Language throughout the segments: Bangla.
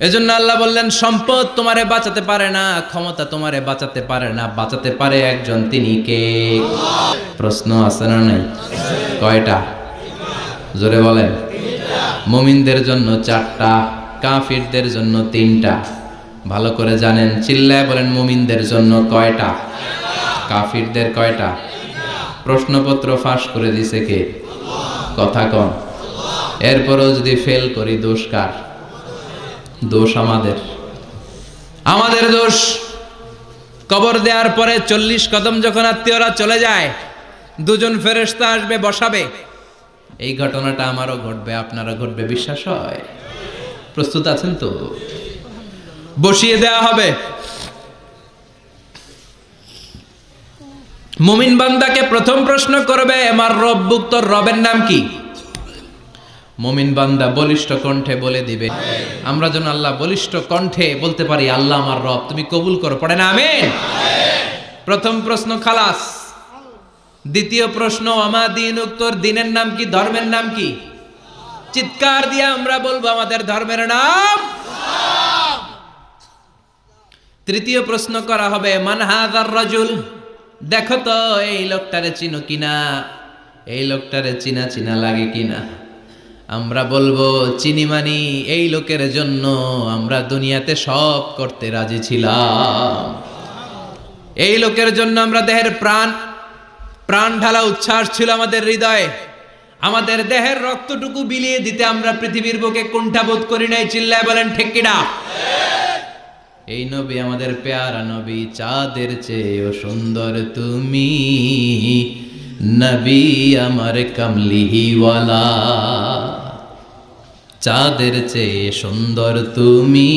এজন্য আল্লাহ বললেন, সম্পদ তোমারে বাঁচাতে পারে না, ক্ষমতা তোমারে বাঁচাতে পারে না। বাঁচাতে পারে একজন, তিনি কে? প্রশ্ন আছে না নাই? কয়টা? জোরে বলেন। মুমিনদের জন্য চারটা, কাফিরদের জন্য তিনটা। ভালো করে জানেন, চিল্লায় বলেন, মুমিনদের জন্য কয়টা? কাফিরদের কয়টা? প্রশ্নপত্র ফাঁস করে দিছে কে? কথা কম এরপরও যদি ফেল করি, দোষ কার? দোষ আমাদের। আমাদের দোষ। কবর দেওয়ার পরে চল্লিশ কদম যখন আত্মীয়রা চলে যায়, দুজন ফেরেস্তা আসবে, বসাবে। এই ঘটনাটা আমারও ঘটবে, আপনারও ঘটবে, বিশ্বাস হয়। প্রস্তুত আছেন তো? বসিয়ে দেওয়া হবে। মুমিন বান্দাকে প্রথম প্রশ্ন করবে, আমার রব্বুক তোর রবের নাম কি? মুমিন বান্দা বলিষ্ঠ কণ্ঠে বলে দিবে। আমরা যেন আল্লাহ বলিষ্ঠ কণ্ঠে বলতে পারি, আল্লাহ আমার রব, তুমি কবুল করো। পড়ে না, আমেন প্রথম প্রশ্ন, খালাস। দ্বিতীয় প্রশ্ন, আমা দিন উত্তর, দিনের নাম কি, ধর্মের নাম কি? চিৎকার দিয়ে আমরা বলব, আমাদের ধর্মের নাম তৃতীয় প্রশ্ন করা হবে মানহাদার রাজুল? দেখো তো, এই লোকটারে চিনো কিনা? এই লোকটারে চিনা চিনা লাগে কিনা? আমরা বলব, চিনি মানি, এই লোকের জন্য আমরা দুনিয়াতে সব করতে রাজি ছিলাম। এই লোকের জন্য আমরা দেহের প্রাণ প্রাণ ঢালা উচ্ছ্বাস ছিল আমাদের হৃদয়ে। আমাদের দেহের রক্তটুকু বিলিয়ে দিতে আমরা পৃথিবীর বুকে কুণ্ঠাবোধ করি নাই, চিল্লায় বলেন ঠেকিডা এই নবী আমাদের পেয়ারা নবী, চাঁদের চেয়েও সুন্দর তুমি। নবী আমার কামলিহিওয়ালা। চাঁদের চেয়ে সুন্দর তুমি।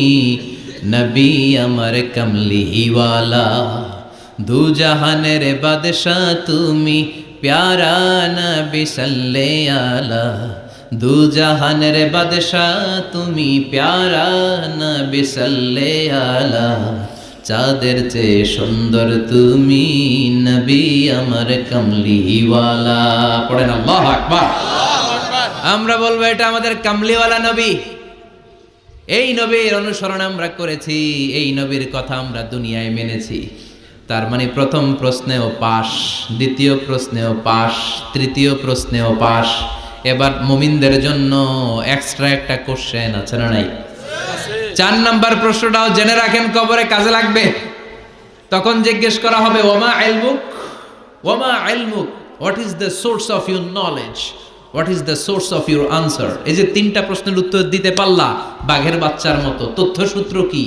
নবী আমার কামলিহিওয়ালা দু জাহানের বাদশাহ তুমি। প্যারা নবী সাল্লে আলা দু জাহানের বাদশাহ তুমি। প্যারা নবী সাল্লে আলা চাঁদের চেয়ে সুন্দর তুমি। নবী আমার কামলিওয়ালা, পড়েন আল্লাহ আকবার। আমরা বলব এটা আমাদের কামলিওয়ালা নবী। এই নবীর অনুসরণ আমরা করেছি, এই নবীর কথা আমরা দুনিয়ায় মেনেছি। তার মানে প্রথম প্রশ্নেও পাশ, দ্বিতীয় প্রশ্নেও পাশ, তৃতীয় প্রশ্নেও পাশ। এবার মুমিনদের জন্য এক্সট্রা একটা কোশ্চেন আছে না নাই? চার নাম্বার প্রশ্নটাও জেনে রাখেন, কবরে কাজে লাগবে। তখন জিজ্ঞেস করা হবে, ওমা আইলমুক ওমা আইলমুক what is the source of your knowledge what is the source of your answer এই যে তিনটা প্রশ্নের উত্তর দিতে পারলা, বাঘের বাচ্চার মতো। তথ্যসূত্র কি?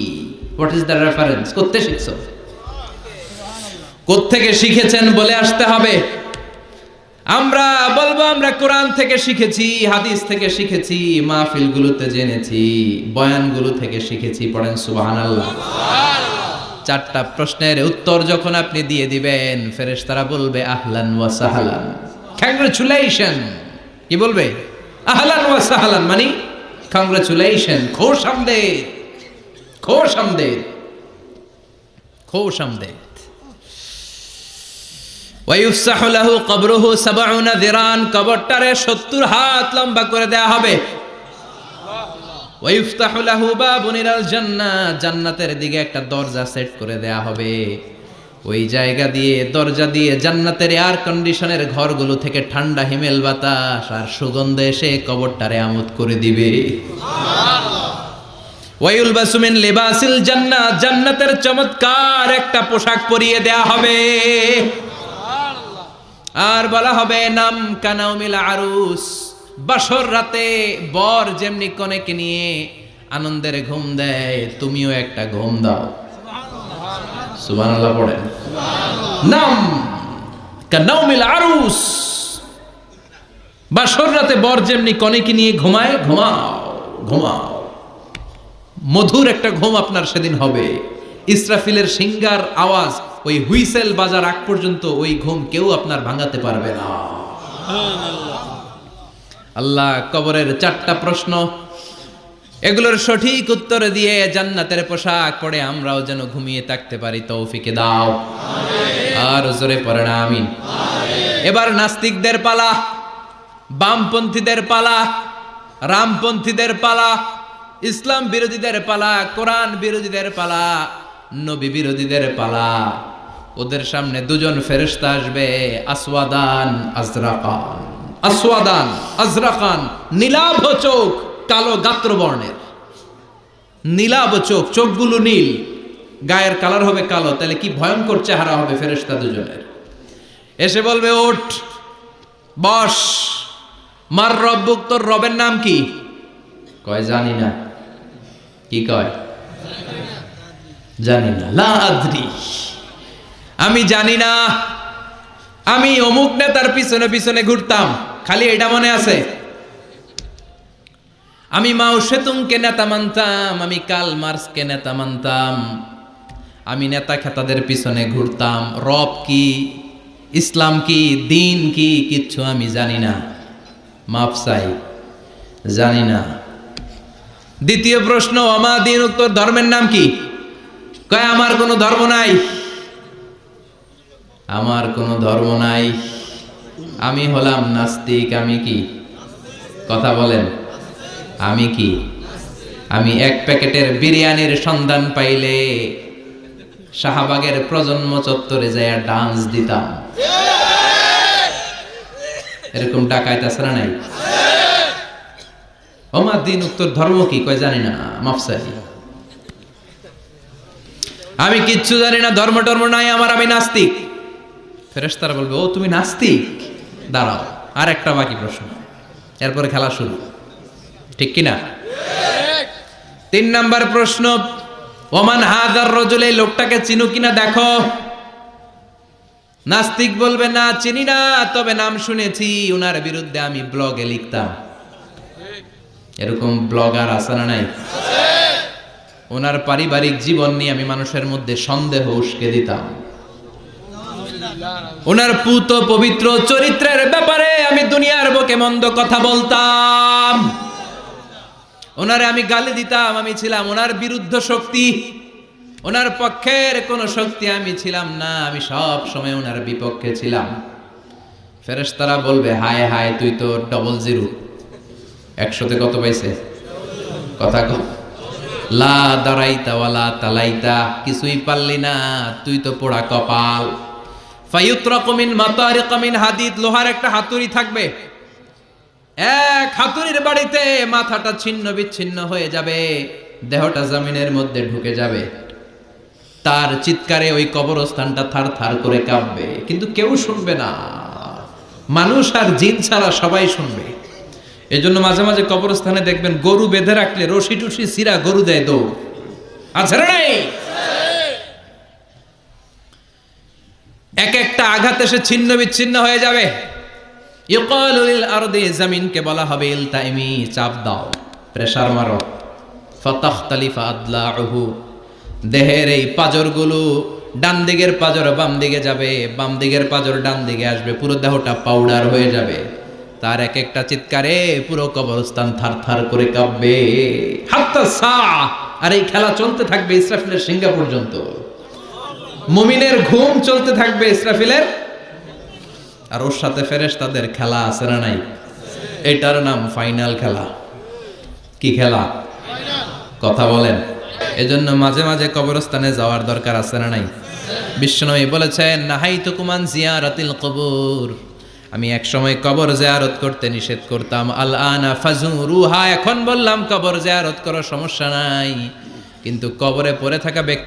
হোয়াট ইজ দ্য রেফারেন্স করতে শিখছো? কোত্থেকে শিখেছেন বলে আসতে হবে। আমরা বলব, আমরা কোরআন থেকে শিখেছি, হাদিস থেকে শিখেছি, মাহফিলগুলোতে জেনেছি, বয়ানগুলো থেকে শিখেছি, পড়েন সুবহানাল্লাহ। চারটা প্রশ্নের উত্তর যখন আপনি দিয়ে দিবেন, ফেরেশতারা বলবে, আহলান ওয়া সাহালান। কংগ্রেচুলেশন কি বলবে? আহলান ওয়া সাহালান মানে কংগ্রেচুলেশন খোশ আমদেদ খোশ আমদেদ খোশ আমদেদ। লাহু কবরুহু কবরটারে 70 হাত লম্বা করে দেয়া হবে। ওয়াইফতাহু লাহু বাবুন ইলাল জান্নাহ, জান্নাতের দিকে একটা দরজা সেট করে দেয়া হবে। ওই জায়গা দিয়ে, দরজা দিয়ে জান্নাতের এয়ার কন্ডিশনের ঘরগুলো থেকে ঠান্ডা হিমেল বাতাস আর সুগন্ধ এসে কবরটারে আমোদ করে দিবে। জান্নাতের চমৎকার একটা পোশাক পরিয়ে দেয়া হবে। আর বলা হবে, নাম কানাউমিল আরুস। বাসর রাতে বর যেমনি কনেকে নিয়ে আনন্দের ঘুম দেয়, তুমিও একটা ঘুম দাও। পড়েন নাম কানাউমিল আরুস। বাসর রাতে বর যেমনি কনেকে নিয়ে ঘুমায় ঘুমাও ঘুমাও। মধুর একটা ঘুম আপনার সেদিন হবে। ইসরাফিলের সিঙ্গার আওয়াজ ওই হুইসেল বাজার আগ পর্যন্ত ওই ঘুম কেউ আপনার ভাঙাতে পারবে না। আল্লাহ কবরের চারটা প্রশ্ন এগুলোর সঠিক উত্তর দিয়ে জান্নাতের পোশাক পরে আমরাও যেন ঘুমিয়ে থাকতে পারি, তৌফিকে দাও। আর জোরে পড়ে না আমিন। এবার নাস্তিকদের পালা, বামপন্থীদের পালা, রামপন্থীদের পালা, ইসলাম বিরোধীদের পালা, কোরআন বিরোধীদের পালা, নবী বিরোধীদের পালা। ওদের সামনে দুজন ফেরেশতা আসবে, আসওয়াদান, আজরাকান। আসওয়াদান, আজরাকান, নীলাভ চোখ। কালো গাত্র বর্ণের নীলাভ চোখ, চোখগুলো নীল। গায়ের কালার হবে কালো, তাহলে কি ভয়ঙ্কর চেহারা হবে ফেরেশতা দুজনের। এসে বলবে, ওঠ, বস। মার রব্বুক, তোর রবের নাম কি? কয়, জানি না। কি কয়? জানি না। লা আদ্রি। আমি জানি না। আমি অমুক নেতার পিছনে পিছনে ঘুরতাম। খালি এটা মনে আছে? আমি মাও সেতুমকে নেতা মানতাম, আমি কাল মার্সকে নেতা মানতাম। আমি নেতা খেতাদের পিছনে ঘুরতাম। রব কি, ইসলাম কি, দিন কি, কিচ্ছু আমি জানি না। মাপ চাই, জানি না। দ্বিতীয় প্রশ্ন আমা দিন উত্তর ধর্মের নাম কি? কয়, আমার কোনো ধর্ম নাই। আমার কোনো ধর্ম নাই। আমি হলাম নাস্তিক, আমি কি? কথা বলেন। আমি কি? আমি এক প্যাকেটের বিরিয়ানির সন্ধান পাইলে শাহবাগের প্রজন্ম চত্বরে যায় ডান্স দিতাম। এরকম ডাকায় তাছাড়া নাই? ওমার দিন উত্তর ধর্ম কি? কয় জানি না মাফসাই আমি কিচ্ছু জানি না, ধর্ম টর্ম নাই, আমার আমি নাস্তিক। ফেরেশতারা বলবে, ও, তুমি নাস্তিক? দাঁড়াও আর একটা বাকি প্রশ্ন। এরপরে খেলা শুরু। ঠিক কিনা? তিন নাম্বার প্রশ্ন, ওমান হাজার রজল এই লোকটাকে চিনু কিনা দেখো? নাস্তিক বলবে, না, চিনি না, তবে নাম শুনেছি ওনার বিরুদ্ধে আমি ব্লগে লিখতাম। এরকম ব্লগার আছে না নাই? ওনার পারিবারিক জীবন নিয়ে আমি মানুষের মধ্যে সন্দেহ উস্কে দিতাম। ওনার পুত পবিত্র চরিত্রের ব্যাপারে আমি দুনিয়ার বুকে মন্দ কথা বলতাম। ওনারে আমি গালি দিতাম, আমি ছিলাম ওনার বিরুদ্ধ শক্তি। ওনার পক্ষের কোনো শক্তি আমি ছিলাম না, আমি সব সময় ওনার বিপক্ষে ছিলাম। ফেরেশতারা বলবে, হায় হায়, তুই তো ডবল জিরো একশোতে কত পাইছে? কথা কম লা দাঁড়াইতা ওয়ালা তালাইতা, কিছুই পারলি না, তুই তো পোড়া কপাল। ফায়ুত্রাকুমিন মাতারিকামিন হাদিদ, লোহার একটা হাতুড়ি থাকবে। এক হাতুড়ির বাড়িতে মাথাটা ছিন্ন বিচ্ছিন্ন হয়ে যাবে, দেহটা জমিনের মধ্যে ঢুকে যাবে। তার চিৎকারে ওই কবরস্থানটা থার থার করে কাঁপবে, কিন্তু কেউ শুনবে না। মানুষ আর জিন ছাড়া সবাই শুনবে। এজন্য মাঝে মাঝে কবরস্থানে দেখবেন গরু বেঁধে রাখলে রশি টুসি সিরা গরু দেয় দৌড়। আছে এক একটা আঘাত এসে ছিন্ন বিচ্ছিন্ন হয়ে যাবে। ইকালুল আরদে, জমিনকে বলা হবে ইলতাইমি চাপ দাও, প্রেসার মারো। ফতাখতালিফা আদলাহু দেহের এই পাজরগুলো ডান দিকের পাজর বাম দিকে যাবে বাম দিকের পাজর ডান দিকে আসবে, পুরো দেহটা পাউডার হয়ে যাবে। তার এক একটা চিৎকারে পুরো কবরস্থান থার থার করে কাঁপবে। হাত্তা সা, আর এই খেলা চলতে থাকবে ইসরাফিলের সিঙ্গা পর্যন্ত। মুমিনের ঘুম চলতে থাকবে ইসরাফিলের আর ওর সাথে ফেরেস তাদের খেলা আছে না নাই? এটার নাম ফাইনাল খেলা। কি খেলা? কথা বলেন। এজন্য মাঝে মাঝে কবরস্থানে যাওয়ার দরকার আছে না নাই? বিশ্বনবী বলেছেন নাহাই তো কুমান জিয়ারাতিল কবর। আমি এক সময় কবর জিয়ারত করতে নিষেধ করতাম। আল ফাজু রুহা এখন বললাম, কবর জিয়ারত করার সমস্যা নাই। কিন্তু কবরে পড়ে থাকা ব্যক্তি